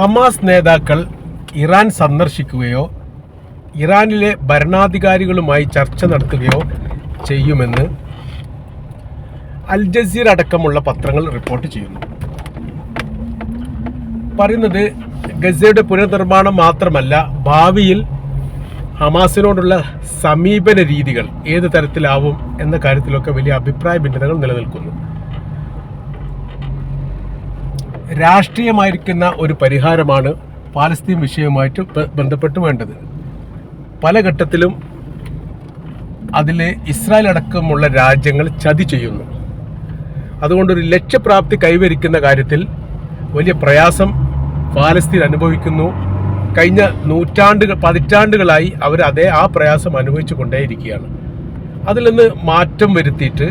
Hamas നേതാക്കൾ Iran സന്ദർശിക്കുകയോ ഇറാനിലെ ഭരണാധികാരികളുമായി ചർച്ച നടത്തുകയോ ചെയ്യുമെന്ന് അൽ ജസീർ അടക്കമുള്ള പത്രങ്ങൾ റിപ്പോർട്ട് ചെയ്യുന്നു. പറയുന്നത് ഗസയുടെ പുനർനിർമ്മാണം മാത്രമല്ല ഭാവിയിൽ ഹമാസിനോടുള്ള സമീപന രീതികൾ ഏത് തരത്തിലാവും എന്ന കാര്യത്തിലൊക്കെ വലിയ അഭിപ്രായ ഭിന്നതകൾ നിലനിൽക്കുന്നു. രാഷ്ട്രീയമായിരിക്കുന്ന ഒരു പരിഹാരമാണ് പാലസ്തീൻ വിഷയവുമായിട്ട് ബന്ധപ്പെട്ട് വേണ്ടത്. പല ഘട്ടത്തിലും അതിൽ ഇസ്രായേൽ അടക്കമുള്ള രാജ്യങ്ങൾ ചതി ചെയ്യുന്നു. അതുകൊണ്ടൊരു ലക്ഷ്യപ്രാപ്തി കൈവരിക്കുന്ന കാര്യത്തിൽ വലിയ പ്രയാസം പാലസ്തീൻ അനുഭവിക്കുന്നു. കഴിഞ്ഞ നൂറ്റാണ്ടുകൾ പതിറ്റാണ്ടുകളായി അവർ അതേ ആ പ്രയാസം അനുഭവിച്ചു കൊണ്ടേയിരിക്കുകയാണ്. അതിൽ നിന്ന് മാറ്റം വരുത്തിയിട്ട്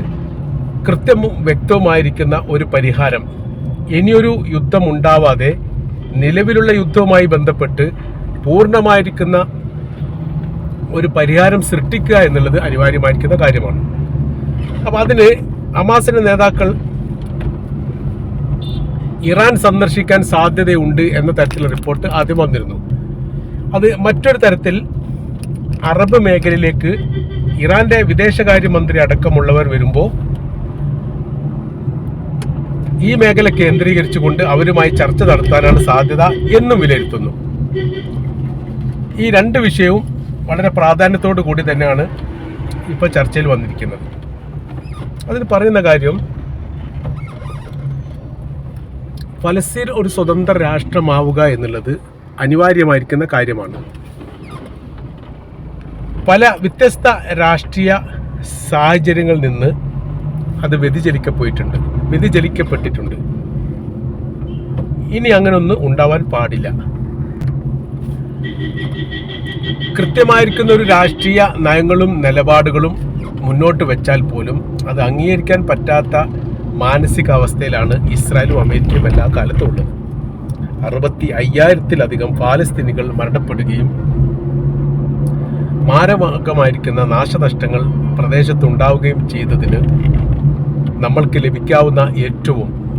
കൃത്യവും വ്യക്തവുമായിരിക്കുന്ന ഒരു പരിഹാരം ഇനിയൊരു യുദ്ധം ഉണ്ടാവാതെ നിലവിലുള്ള യുദ്ധവുമായി ബന്ധപ്പെട്ട് പൂർണമായിരിക്കുന്ന ഒരു പരിഹാരം സൃഷ്ടിക്കുക എന്നുള്ളത് അനിവാര്യമായിരിക്കുന്ന കാര്യമാണ്. അപ്പോൾ അതിന് അമാസിന്റെ നേതാക്കൾ ഇറാൻ സന്ദർശിക്കാൻ സാധ്യതയുണ്ട് എന്ന തരത്തിലുള്ള റിപ്പോർട്ട് ആദ്യം വന്നിരുന്നു. അത് മറ്റൊരു തരത്തിൽ അറബ് മേഖലയിലേക്ക് ഇറാന്റെ വിദേശകാര്യമന്ത്രി അടക്കമുള്ളവർ വരുമ്പോൾ ഈ മേഖല കേന്ദ്രീകരിച്ചുകൊണ്ട് അവരുമായി ചർച്ച നടത്താനാണ് സാധ്യത എന്നും വിലയിരുത്തുന്നു. ഈ രണ്ട് വിഷയവും വളരെ പ്രാധാന്യത്തോടു കൂടി തന്നെയാണ് ഇപ്പോൾ ചർച്ചയിൽ വന്നിരിക്കുന്നത്. അതിന് പറയുന്ന കാര്യം ഫലസ്തീൻ ഒരു സ്വതന്ത്ര രാഷ്ട്രമാവുക എന്നുള്ളത് അനിവാര്യമായിരിക്കുന്ന കാര്യമാണ്. പല വ്യത്യസ്ത രാഷ്ട്രീയ സാഹചര്യങ്ങളിൽ നിന്ന് അത് വ്യതിചലിക്കപ്പോയിട്ടുണ്ട്. വ്യതിചലിക്കപ്പെട്ടിട്ടുണ്ട്. ഇനി അങ്ങനൊന്നും ഉണ്ടാവാൻ പാടില്ല. കൃത്യമായിരിക്കുന്ന ഒരു രാഷ്ട്രീയ നയങ്ങളും നിലപാടുകളും മുന്നോട്ട് വെച്ചാൽ പോലും അത് അംഗീകരിക്കാൻ പറ്റാത്ത മാനസികാവസ്ഥയിലാണ് ഇസ്രായേലും അമേരിക്കയും എല്ലാ കാലത്തും ഉള്ളത്. അറുപത്തി അയ്യായിരത്തിലധികം പാലസ്തീനികൾ മരണപ്പെടുകയും മാരകമായിരിക്കുന്ന നാശനഷ്ടങ്ങൾ പ്രദേശത്തുണ്ടാവുകയും ചെയ്തതിന് നമ്മൾക്ക് ലഭിക്കാവുന്ന ഏറ്റവും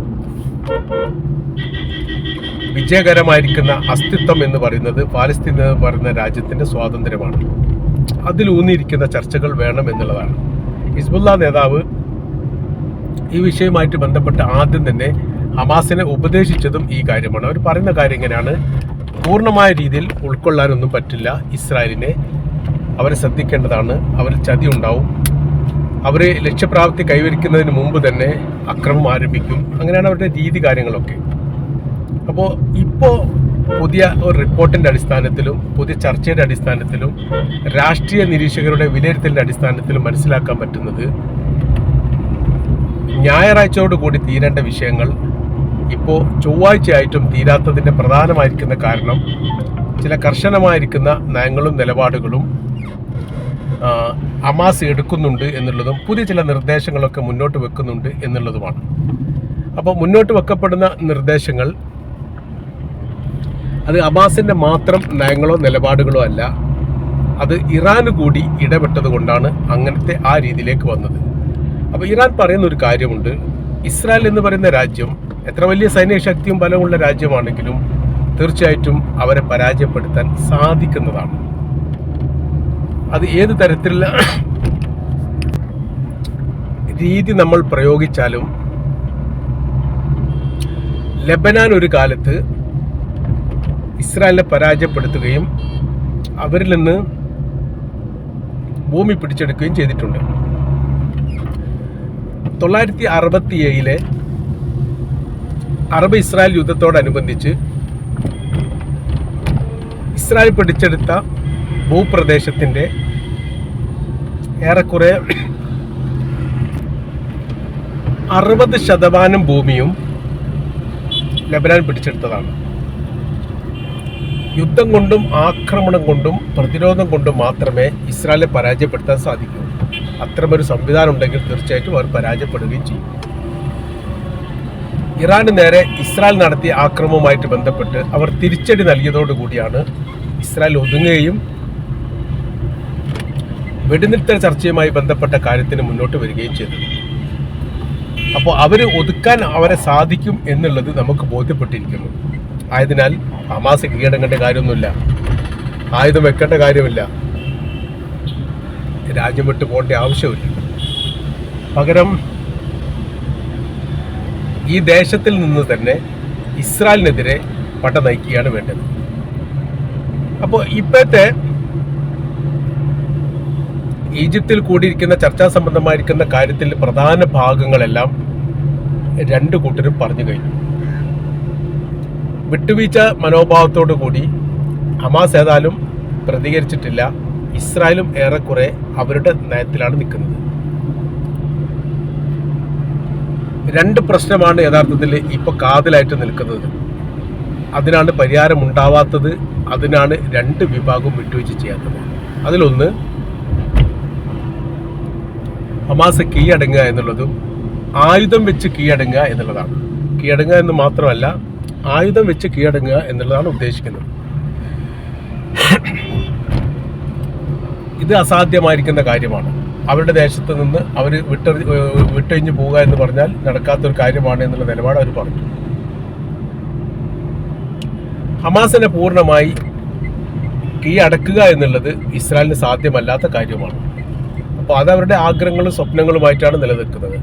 വിജയകരമായിരിക്കുന്ന അസ്തിത്വം എന്ന് പറയുന്നത് പാലസ്തീൻ എന്ന് പറയുന്ന രാജ്യത്തിന്റെ സ്വാതന്ത്ര്യമാണ്. അതിലൂന്നിയിരിക്കുന്ന ചർച്ചകൾ വേണം എന്നുള്ളതാണ്. ഹിസ്ബുല്ല നേതാവ് ഈ വിഷയവുമായിട്ട് ബന്ധപ്പെട്ട് ആദ്യം തന്നെ ഹമാസിനെ ഉപദേശിച്ചതും ഈ കാര്യമാണ്. അവർ പറയുന്ന കാര്യം ഇങ്ങനെയാണ്. പൂർണമായ രീതിയിൽ ഉൾക്കൊള്ളാനൊന്നും പറ്റില്ല. ഇസ്രായേലിനെ അവരെ ശ്രദ്ധിക്കേണ്ടതാണ്. അവർ ചതി ഉണ്ടാവും. അവർ ലക്ഷ്യപ്രാപ്തി കൈവരിക്കുന്നതിന് മുമ്പ് തന്നെ അക്രമം ആരംഭിക്കും. അങ്ങനെയാണ് അവരുടെ രീതി കാര്യങ്ങളൊക്കെ. അപ്പോൾ ഇപ്പോൾ പുതിയ ഒരു റിപ്പോർട്ടിന്റെ അടിസ്ഥാനത്തിലും പുതിയ ചർച്ചയുടെ അടിസ്ഥാനത്തിലും രാഷ്ട്രീയ നിരീക്ഷകരുടെ വിലയിരുത്തലിന്റെ അടിസ്ഥാനത്തിലും മനസ്സിലാക്കാൻ പറ്റുന്നത് ഞായറാഴ്ചയോട് കൂടി തീരേണ്ട വിഷയങ്ങൾ ഇപ്പോൾ ചൊവ്വാഴ്ചയായിട്ടും തീരാത്തതിന്റെ പ്രധാനമായിരിക്കുന്ന കാരണം ചില കർശനമായിരിക്കുന്ന നയങ്ങളും നിലപാടുകളും ആ, ഹമാസ് എടുക്കുന്നുണ്ട് എന്നുള്ളതും പുതിയ ചില നിർദ്ദേശങ്ങളൊക്കെ മുന്നോട്ട് വെക്കുന്നുണ്ട് എന്നുള്ളതുമാണ്. അപ്പോൾ മുന്നോട്ട് വെക്കപ്പെടുന്ന നിർദ്ദേശങ്ങൾ അത് അബാസിന്റെ മാത്രം നയങ്ങളോ നിലപാടുകളോ അല്ല അത് ഇറാൻ കൂടി ഇടപെട്ടത് കൊണ്ടാണ് അങ്ങനത്തെ ആ രീതിയിലേക്ക് വന്നത്. അപ്പോൾ ഇറാൻ പറയുന്ന ഒരു കാര്യമുണ്ട് ഇസ്രായേൽ എന്ന് പറയുന്ന രാജ്യം എത്ര വലിയ സൈനിക ശക്തിയും ബലമുള്ള രാജ്യമാണെങ്കിലും തീർച്ചയായിട്ടും അവരെ പരാജയപ്പെടുത്താൻ സാധിക്കുന്നതാണ്. അത് ഏത് തരത്തിലുള്ള രീതി നമ്മൾ പ്രയോഗിച്ചാലും ലബനാൻ ഒരു കാലത്ത് ഇസ്രായേലിനെ പരാജയപ്പെടുത്തുകയും അവരിൽ നിന്ന് ഭൂമി പിടിച്ചെടുക്കുകയും ചെയ്തിട്ടുണ്ട്. തൊള്ളായിരത്തി അറുപത്തി ഏഴിലെ അറബ് ഇസ്രായേൽ യുദ്ധത്തോടനുബന്ധിച്ച് ഇസ്രായേൽ പിടിച്ചെടുത്ത ഭൂപ്രദേശത്തിന്റെ ഏറെക്കുറെ അറുപത് ശതമാനം ഭൂമിയും ലബനാൻ പിടിച്ചെടുത്തതാണ്. യുദ്ധം കൊണ്ടും ആക്രമണം കൊണ്ടും പ്രതിരോധം കൊണ്ടും മാത്രമേ ഇസ്രായേലെ പരാജയപ്പെടുത്താൻ സാധിക്കൂ. അത്തരമൊരു സംവിധാനം ഉണ്ടെങ്കിൽ തീർച്ചയായിട്ടും അവർ പരാജയപ്പെടുകയും ചെയ്യും. ഇറാന് നേരെ ഇസ്രായേൽ നടത്തിയ ആക്രമവുമായിട്ട് ബന്ധപ്പെട്ട് അവർ തിരിച്ചടി നൽകിയതോടുകൂടിയാണ് ഇസ്രായേൽ ഒതുങ്ങുകയും വെടിനിർത്തൽ ചർച്ചയുമായി ബന്ധപ്പെട്ട കാര്യത്തിന് മുന്നോട്ട് വരികയും ചെയ്തത് അപ്പോൾ അവർ ഒതുക്കാൻ അവരെ സാധിക്കും എന്നുള്ളത് നമുക്ക് ബോധ്യപ്പെട്ടിരിക്കുന്നു. ആയതിനാൽ ഹമാസ് കീഴടങ്ങേണ്ട കാര്യമൊന്നുമില്ല. ആയുധം വെക്കേണ്ട കാര്യമില്ല. രാജ്യം വിട്ടു പോകേണ്ട ആവശ്യമില്ല പകരം ഈ ദേശത്തിൽ നിന്ന് തന്നെ ഇസ്രായേലിനെതിരെ പട നയിക്കുകയാണ് വേണ്ടത്. അപ്പോൾ ഇപ്പോഴത്തെ ഈജിപ്തിൽ കൂടിയിരിക്കുന്ന ചർച്ചാ സംബന്ധമായിരിക്കുന്ന കാര്യത്തിൽ പ്രധാന ഭാഗങ്ങളെല്ലാം രണ്ട് കൂട്ടരും പറഞ്ഞു കഴിഞ്ഞു. വിട്ടുവീഴ്ച മനോഭാവത്തോടു കൂടി ഹമാസ് ഏതായാലും പ്രതികരിച്ചിട്ടില്ല. ഇസ്രായേലും ഏറെക്കുറെ അവരുടെ നയത്തിലാണ് നിൽക്കുന്നത്. രണ്ട് പ്രശ്നമാണ് യഥാർത്ഥത്തിൽ ഇപ്പോൾ കാതിലായിട്ട് നിൽക്കുന്നത്. അതിനാണ് പരിഹാരം ഉണ്ടാവാത്തത് അതിനാണ് രണ്ട് വിഭാഗവും വിട്ടുവീഴ്ച ചെയ്യാത്തത്. അതിലൊന്ന് ഹമാസ് കീഴടങ്ങുക എന്നുള്ളതും ആയുധം വെച്ച് കീഴടങ്ങുക എന്നുള്ളതാണ്. കീഴടങ്ങുക എന്ന് മാത്രമല്ല ആയുധം വെച്ച് കീഴടങ്ങുക എന്നുള്ളതാണ് ഉദ്ദേശിക്കുന്നത്. ഇത് അസാധ്യമായിരിക്കുന്ന കാര്യമാണ്. അവരുടെ ദേശത്ത് നിന്ന് അവർ വിട്ടെറി വിട്ടഴിഞ്ഞു പോവുക എന്ന് പറഞ്ഞാൽ നടക്കാത്തൊരു കാര്യമാണ് എന്നുള്ള നിലപാട് അവർ പറഞ്ഞു. ഹമാസിനെ പൂർണമായി കീഴടക്കുക എന്നുള്ളത് ഇസ്രായേലിന് സാധ്യമല്ലാത്ത കാര്യമാണ്. അപ്പോൾ അത് അവരുടെ ആഗ്രഹങ്ങളും സ്വപ്നങ്ങളുമായിട്ടാണ് നിലനിൽക്കുന്നത്.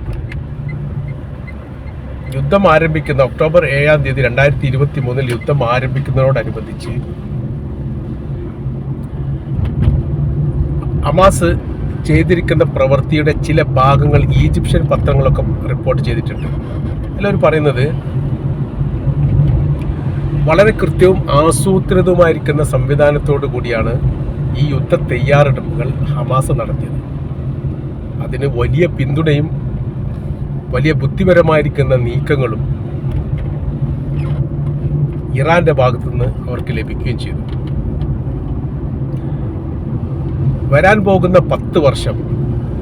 യുദ്ധം ആരംഭിക്കുന്ന ഒക്ടോബർ ഏഴാം തീയതി രണ്ടായിരത്തി ഇരുപത്തി മൂന്നിൽ യുദ്ധം ആരംഭിക്കുന്നതോടനുബന്ധിച്ച് ഹമാസ് ചെയ്തിരിക്കുന്ന പ്രവൃത്തിയുടെ ചില ഭാഗങ്ങൾ ഈജിപ്ഷ്യൻ പത്രങ്ങളൊക്കെ റിപ്പോർട്ട് ചെയ്തിട്ടുണ്ട്. എല്ലാവരും പറയുന്നത് വളരെ കൃത്യവും ആസൂത്രിതവുമായിരിക്കുന്ന സംവിധാനത്തോടു കൂടിയാണ് ഈ യുദ്ധ തയ്യാറെടുപ്പുകൾ ഹമാസ് നടത്തിയത്. അതിന് വലിയ പിന്തുണയും വലിയ ബുദ്ധിപരമായിരിക്കുന്ന നീക്കങ്ങളും ഇറാന്റെ ഭാഗത്തുനിന്ന് അവർക്ക് ലഭിക്കുകയും ചെയ്തു. വരാൻ പോകുന്ന പത്ത് വർഷം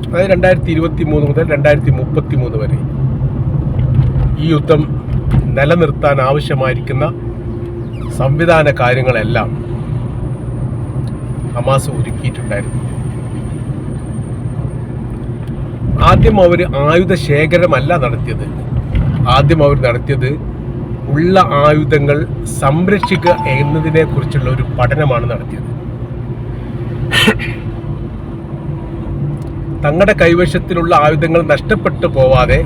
അതായത് രണ്ടായിരത്തി ഇരുപത്തി മൂന്ന് മുതൽ രണ്ടായിരത്തി മുപ്പത്തി മൂന്ന് വരെ ഈ യുദ്ധം നിലനിർത്താൻ ആവശ്യമായിരിക്കുന്ന സംവിധാന കാര്യങ്ങളെല്ലാം ഹമാസ് ഒരുക്കിയിട്ടുണ്ടായിരുന്നു. ആദ്യം അവർ ആയുധ ശേഖരമല്ല നടത്തിയത്. ആദ്യം അവർ നടത്തിയത് ഉള്ള ആയുധങ്ങൾ സംരക്ഷിക്കുക എന്നതിനെ കുറിച്ചുള്ള ഒരു പഠനമാണ് നടത്തിയത്. തങ്ങളുടെ കൈവശത്തിലുള്ള ആയുധങ്ങൾ നഷ്ടപ്പെട്ടു പോവാതെ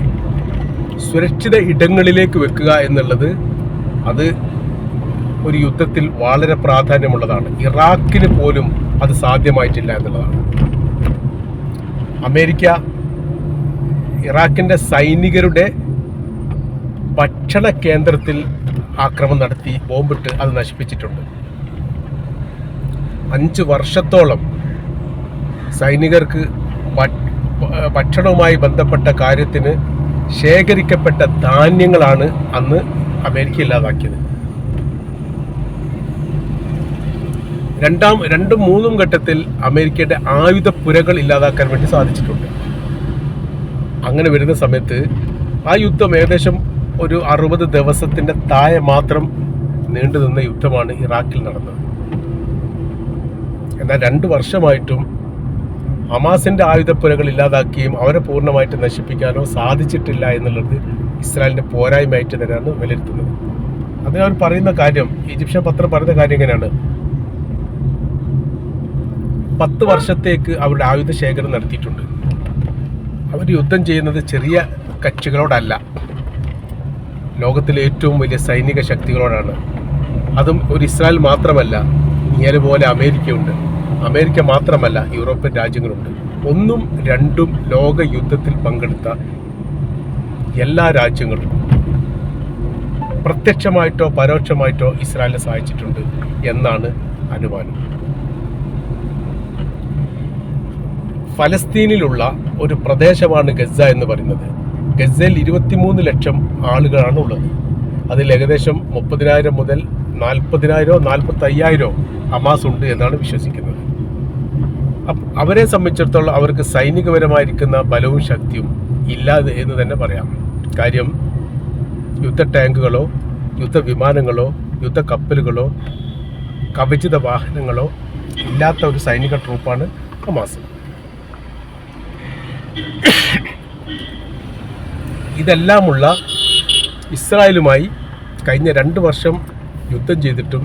സുരക്ഷിത ഇടങ്ങളിലേക്ക് വെക്കുക എന്നുള്ളത് അത് ഒരു യുദ്ധത്തിൽ വളരെ പ്രാധാന്യമുള്ളതാണ്. ഇറാഖിന് പോലും അത് സാധ്യമായിട്ടില്ല എന്നുള്ളതാണ്. അമേരിക്ക ഇറാഖിന്റെ സൈനികരുടെ ഭക്ഷണ കേന്ദ്രത്തിൽ ആക്രമണം നടത്തി ബോംബിട്ട് അത് നശിപ്പിച്ചിട്ടുണ്ട്. അഞ്ച് വർഷത്തോളം സൈനികർക്ക് ഭക്ഷണവുമായി ബന്ധപ്പെട്ട കാര്യത്തിന് ശേഖരിക്കപ്പെട്ട ധാന്യങ്ങളാണ് അന്ന് അമേരിക്ക ഇല്ലാതാക്കിയത്. രണ്ടാം രണ്ടും മൂന്നും ഘട്ടത്തിൽ അമേരിക്കയുടെ ആയുധപ്പുരകൾ ഇല്ലാതാക്കാൻ വേണ്ടി സാധിച്ചിട്ടുണ്ട്. അങ്ങനെ വരുന്ന സമയത്ത് ആ യുദ്ധം ഏകദേശം ഒരു അറുപത് ദിവസത്തിന്റെ താഴെ മാത്രം നീണ്ടു നിന്ന യുദ്ധമാണ് ഇറാഖിൽ നടന്നത്. എന്നാൽ രണ്ട് വർഷമായിട്ടും ഹമാസിന്റെ ആയുധപ്പുരകൾ ഇല്ലാതാക്കുകയും അവരെ പൂർണമായിട്ട് നശിപ്പിക്കാനോ സാധിച്ചിട്ടില്ല എന്നുള്ളത് ഇസ്രായേലിന്റെ പോരായ്മയായിട്ട് തന്നെയാണ് വിലയിരുത്തുന്നത്. അതിന് അവർ പറയുന്ന കാര്യം ഈജിപ്ഷ്യൻ പത്രം പറയുന്ന കാര്യം എങ്ങനെയാണ് പത്ത് വർഷത്തേക്ക് അവരുടെ ആയുധ ശേഖരം നടത്തിയിട്ടുണ്ട്. അവർ യുദ്ധം ചെയ്യുന്നത് ചെറിയ കക്ഷികളോടല്ല. ലോകത്തിലെ ഏറ്റവും വലിയ സൈനിക ശക്തികളോടാണ്. അതും ഒരു ഇസ്രായേൽ മാത്രമല്ല ഇങ്ങനെ പോലെ അമേരിക്കയുണ്ട്. അമേരിക്ക മാത്രമല്ല യൂറോപ്യൻ രാജ്യങ്ങളുണ്ട്. ഒന്നും രണ്ടും ലോക യുദ്ധത്തിൽ പങ്കെടുത്ത എല്ലാ രാജ്യങ്ങളും പ്രത്യക്ഷമായിട്ടോ പരോക്ഷമായിട്ടോ ഇസ്രായേലിനെ സഹായിച്ചിട്ടുണ്ട് എന്നാണ് അനുമാനം. ഫലസ്തീനിലുള്ള ഒരു പ്രദേശമാണ് ഗസ എന്ന് പറയുന്നത്. ഗസയിൽ ഇരുപത്തിമൂന്ന് ലക്ഷം ആളുകളാണ് ഉള്ളത്. അതിൽ ഏകദേശം മുപ്പതിനായിരം മുതൽ നാൽപ്പതിനായിരോ നാൽപ്പത്തി അയ്യായിരോ ഹമാസ് ഉണ്ട് എന്നാണ് വിശ്വസിക്കുന്നത്. അവരെ സംബന്ധിച്ചിടത്തോളം അവർക്ക് സൈനികപരമായിരിക്കുന്ന ബലവും ശക്തിയും ഇല്ല എന്ന് തന്നെ പറയാം. കാര്യം യുദ്ധ ടാങ്കുകളോ യുദ്ധ വിമാനങ്ങളോ യുദ്ധ കപ്പലുകളോ കവചിത വാഹനങ്ങളോ ഇല്ലാത്ത ഒരു സൈനിക ട്രൂപ്പാണ് ഹമാസ്. ഇതെല്ലാമുള്ള ഇസ്രായേലുമായി കഴിഞ്ഞ രണ്ട് വർഷം യുദ്ധം ചെയ്തിട്ടും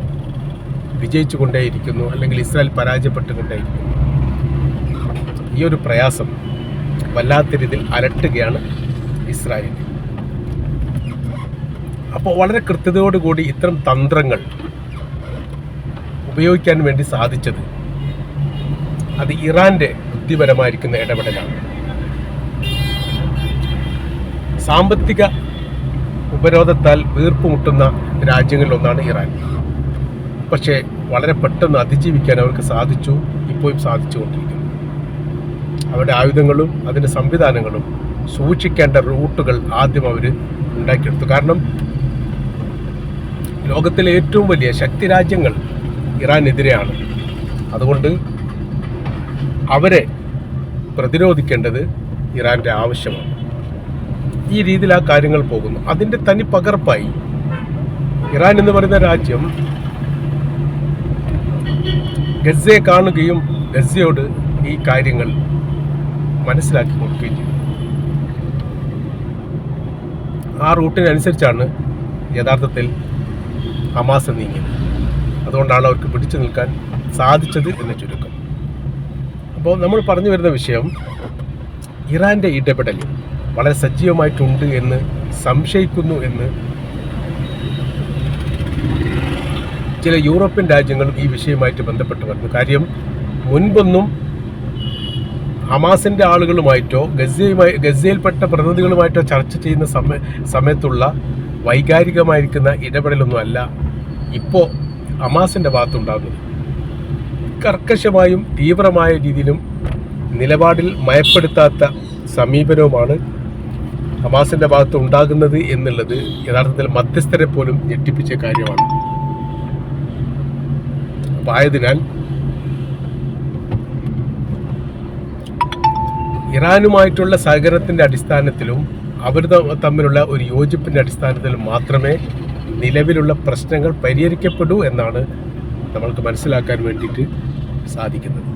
വിജയിച്ചു കൊണ്ടേയിരിക്കുന്നു അല്ലെങ്കിൽ ഇസ്രായേൽ പരാജയപ്പെട്ടുകൊണ്ടേയിരിക്കുന്നു. ഈ ഒരു പ്രയാസം വല്ലാത്ത രീതിയിൽ അലട്ടുകയാണ് ഇസ്രായേൽ. അപ്പോൾ വളരെ കൃത്യതയോടുകൂടി ഇത്തരം തന്ത്രങ്ങൾ ഉപയോഗിക്കാൻ വേണ്ടി സാധിച്ചത് അത് ഇറാന്റെ ബുദ്ധിപരമായിരിക്കുന്ന ഇടപെടലാണ്. സാമ്പത്തിക ഉപരോധത്താൽ വീർപ്പുമുട്ടുന്ന രാജ്യങ്ങളിലൊന്നാണ് ഇറാൻ. പക്ഷേ വളരെ പെട്ടെന്ന് അതിജീവിക്കാൻ അവർക്ക് സാധിച്ചു ഇപ്പോഴും സാധിച്ചുകൊണ്ടിരിക്കുന്നു. അവരുടെ ആയുധങ്ങളും അതിന്റെ സംവിധാനങ്ങളും സൂക്ഷിക്കേണ്ട റൂട്ടുകൾ ആദ്യം അവർ ഉണ്ടാക്കിയെടുത്തു. കാരണം ലോകത്തിലെ ഏറ്റവും വലിയ ശക്തി രാജ്യങ്ങൾ ഇറാനെതിരെയാണ്. അതുകൊണ്ട് അവരെ പ്രതിരോധിക്കേണ്ടത് ഇറാന്റെ ആവശ്യമാണ്. ഈ രീതിയിൽ ആ കാര്യങ്ങൾ പോകുന്നു. അതിന്റെ തനി പകർപ്പായി ഇറാൻ എന്ന് പറയുന്ന രാജ്യം ഗസയെ കാണുകയും ഗസയോട് ഈ കാര്യങ്ങൾ മനസ്സിലാക്കി കൊടുക്കുകയും ചെയ്തു. ആ റൂട്ടിനനുസരിച്ചാണ് യഥാർത്ഥത്തിൽ ഹമാസ് നീങ്ങിയത്. അതുകൊണ്ടാണ് അവർക്ക് പിടിച്ചു നിൽക്കാൻ സാധിച്ചത് എന്ന് ചുരുക്കം. അപ്പോൾ നമ്മൾ പറഞ്ഞു വരുന്ന വിഷയം ഇറാന്റെ ഇടപെടൽ വളരെ സജീവമായിട്ടുണ്ട് എന്ന് സംശയിക്കുന്നു എന്ന് ചില യൂറോപ്യൻ രാജ്യങ്ങളും ഈ വിഷയമായിട്ട് ബന്ധപ്പെട്ട് വരുന്നു കാര്യം മുൻപൊന്നും ഹമാസിന്റെ ആളുകളുമായിട്ടോ ഗസയുമായി ഗസയിൽപ്പെട്ട പ്രതിനിധികളുമായിട്ടോ ചർച്ച ചെയ്യുന്ന സമയ സമയത്തുള്ള വൈകാരികമായിരിക്കുന്ന ഇടപെടലൊന്നും അല്ല ഇപ്പോൾ ഹമാസിന്റെ ഭാഗത്തുണ്ടാകുന്നത്. കർക്കശമായും തീവ്രമായ രീതിയിലും നിലപാടിൽ മയപ്പെടുത്താത്ത സമീപനവുമാണ് ഹമാസിന്റെ ഭാഗത്ത് ഉണ്ടാകുന്നത് എന്നുള്ളത് യഥാർത്ഥത്തിൽ മധ്യസ്ഥരെ പോലും ഞെട്ടിപ്പിച്ച കാര്യമാണ്. അപ്പോൾ ആയതിനാൽ ഇറാനുമായിട്ടുള്ള സഹകരണത്തിന്റെ അടിസ്ഥാനത്തിലും അവർ തമ്മിലുള്ള ഒരു യോജിപ്പിന്റെ അടിസ്ഥാനത്തിലും മാത്രമേ നിലവിലുള്ള പ്രശ്നങ്ങൾ പരിഹരിക്കപ്പെടൂ എന്നാണ് നമ്മൾക്ക് മനസ്സിലാക്കാൻ വേണ്ടിയിട്ട് സാധിക്കുന്നത്.